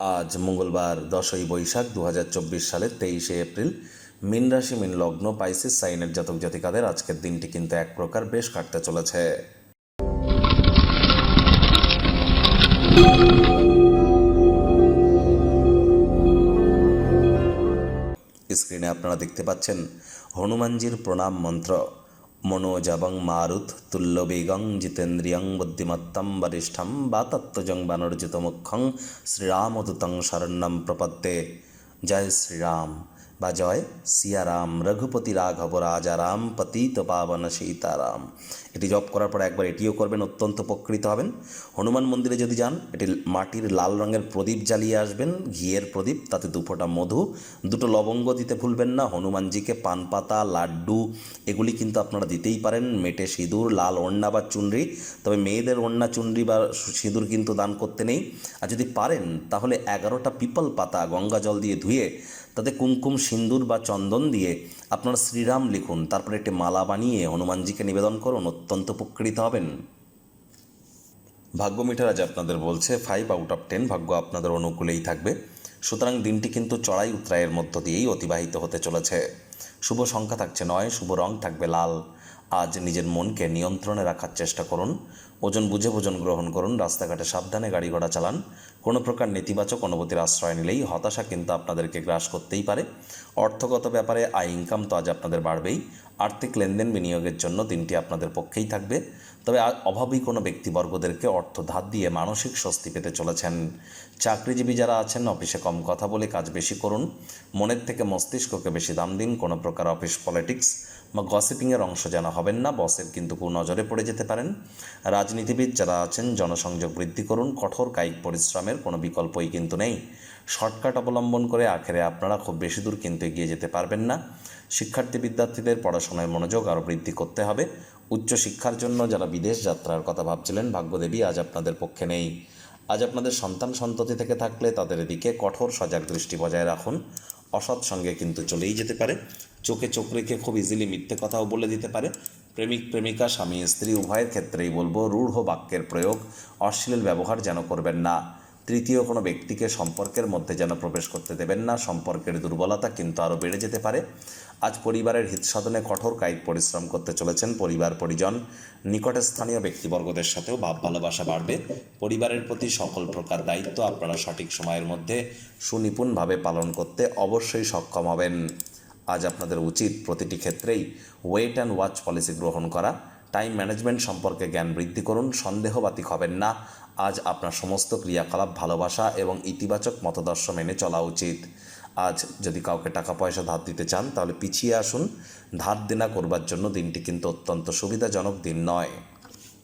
আজ মঙ্গলবার দশই বৈশাখ দু চব্বিশ সালের তেইশে এপ্রিল। মিন রাশি, মিন লগ্ন, পাইসিস, সাইনের জাতক জাতিকাদের আজকের দিনটি কিন্তু এক প্রকার বেশ কাটতে চলেছে। স্ক্রিনে আপনারা দেখতে পাচ্ছেন হনুমানজির প্রণাম মন্ত্র। মনোজবং মারুত তুল্য বেগং জিতেন্দ্রিয়ং বুদ্ধিমত্তম বরিষ্ঠম বা তত্ত্বজং বানর্জিত মুখ্যং শ্রীরামদূতং শরণ্যম প্রপত্তে। জয় শ্রীরাম। বা জয় সিয়ারাম, রঘুপতি রাঘব, রাজারাম, পতিত পাবন সীতারাম। এটি জপ করার পর একবার এটিও করবেন, অত্যন্ত উপকৃত হবেন। হনুমান মন্দিরে যদি যান, এটি মাটির লাল রঙের প্রদীপ জ্বালিয়ে আসবেন, ঘিয়ের প্রদীপ, তাতে দুফোঁটা মধু, দুটো লবঙ্গ দিতে ভুলবেন না, হনুমানজিকে পান পাতা, লাড্ডু, এগুলি কিন্তু আপনারা দিতেই পারেন, মেটে সিঁদুর, লাল ওড়না বা চুনরি, তবে মেয়েদের ওড়না, চুনরি বা সিঁদুর কিন্তু দান করতে নেই। আর যদি পারেন, তাহলে এগারোটা পিপল পাতা গঙ্গা জল দিয়ে ধুয়ে তাতে কুমকুম সিন্দুর বা চন্দন দিয়ে আপনারা শ্রীরাম লিখুন। তারপরে একটি মালা বানিয়ে হনুমানজিকে নিবেদন করুন। অত্যন্ত উপকৃত হবেন। ভাগ্য মিটার আজ আপনাদের বলছে ফাইভ আউট অফ টেন ভাগ্য আপনাদের অনুকূলেই থাকবে। সুতরাং দিনটি কিন্তু চড়াই উত্তরায়ের মধ্য দিয়েই অতিবাহিত হতে চলেছে। শুভ সংখ্যা থাকছে নয়, শুভ রং থাকবে লাল। আজ নিজের মনকে নিয়ন্ত্রণে রাখার চেষ্টা করুন। ওজন বুঝে ভোজন গ্রহণ করুন। রাস্তাঘাটে সাবধানে গাড়ি ঘোড়া চালান। কোনো প্রকার নেতিবাচক অনুভূতির আশ্রয় নিলেই হতাশা কিন্তু আপনাদেরকে গ্রাস করতেই পারে। অর্থগত ব্যাপারে আয় ইনকাম তো আজ আপনাদের বাড়বেই। আর্থিক লেনদেন বিনিয়োগের জন্য দিনটি আপনাদের পক্ষেই থাকবে। তবে অভাবী কোনো ব্যক্তিবর্গদেরকে অর্থ ধার দিয়ে মানসিক স্বস্তি পেতে চলেছেন। চাকরিজীবী যারা আছেন, অফিসে কম কথা বলে কাজ বেশি করুন। মনের থেকে মস্তিষ্ককে বেশি দাম দিন। কোনো প্রকার অফিস পলিটিক্স বা গসিপিংয়ের অংশ যেন হবেন না বসের কিন্তু নজরে পড়ে যেতে পারেন। রাজনীতিবিদ যারা আছেন, জনসংযোগ বৃদ্ধি করুন, কঠোর কায়িক পরিশ্রমের কোনো বিকল্পই কিন্তু নেই। শর্টকাট অবলম্বন করে আখেরে আপনারা খুব বেশি দূর কিন্তু এগিয়ে যেতে পারবেন না। শিক্ষার্থী বিদ্যার্থীদের পড়াশোনায় মনোযোগ আরও বৃদ্ধি করতে হবে। উচ্চ শিক্ষার জন্য যারা বিদেশ যাত্রার কথা ভাবছিলেন, ভাগ্যদেবী আজ আপনাদের পক্ষে নেই। আজ আপনাদের সন্তান সন্ততি থেকে থাকলে তাদের দিকে কঠোর সজাগ দৃষ্টি বজায় রাখুন। অসৎ সঙ্গে কিন্তু চলেই যেতে পারে। চোখে চোখ রেখে খুব ইজিলি মিথ্যে কথাও বলে দিতে পারে। প্রেমিক, প্রেমিকা, স্বামী, স্ত্রী, উভয়ের ক্ষেত্রেই বলব, রূঢ় বাক্যের প্রয়োগ অশ্লীল ব্যবহার যেন করবেন না। তৃতীয়, কোনো ব্যক্তিকে সম্পর্কের মধ্যে যেন প্রবেশ করতে দেবেন না। সম্পর্কের দুর্বলতা কিন্তু আরও বেড়ে যেতে পারে। আজ পরিবারের হিত সাধনে কঠোর কায়িক পরিশ্রম করতে চলেছেন পরিবার পরিজন। নিকটে স্থানীয় ব্যক্তিবর্গদের সাথেও ভাব ভালোবাসা বাড়বে। পরিবারের প্রতি সকল প্রকার দায়িত্ব আপনারা সঠিক সময়ের মধ্যে সুনিপুণভাবে পালন করতে অবশ্যই সক্ষম হবেন। আজ আপনাদের উচিত প্রতিটি ক্ষেত্রেই ওয়েট অ্যান্ড ওয়াচ পলিসি গ্রহণ করা। টাইম ম্যানেজমেন্ট সম্পর্কে জ্ঞান বৃদ্ধি করুন, সন্দেহবাতিক হবেন না। আজ আপনার সমস্ত ক্রিয়াকলাপ, ভালোবাসা এবং ইতিবাচক মতদর্শ মেনে চলা উচিত। আজ যদি কাউকে টাকা পয়সা ধার দিতে চান, তাহলে পিছিয়ে আসুন। ধার দেনা করবার জন্য দিনটি কিন্তু অত্যন্ত সুবিধাজনক দিন নয়।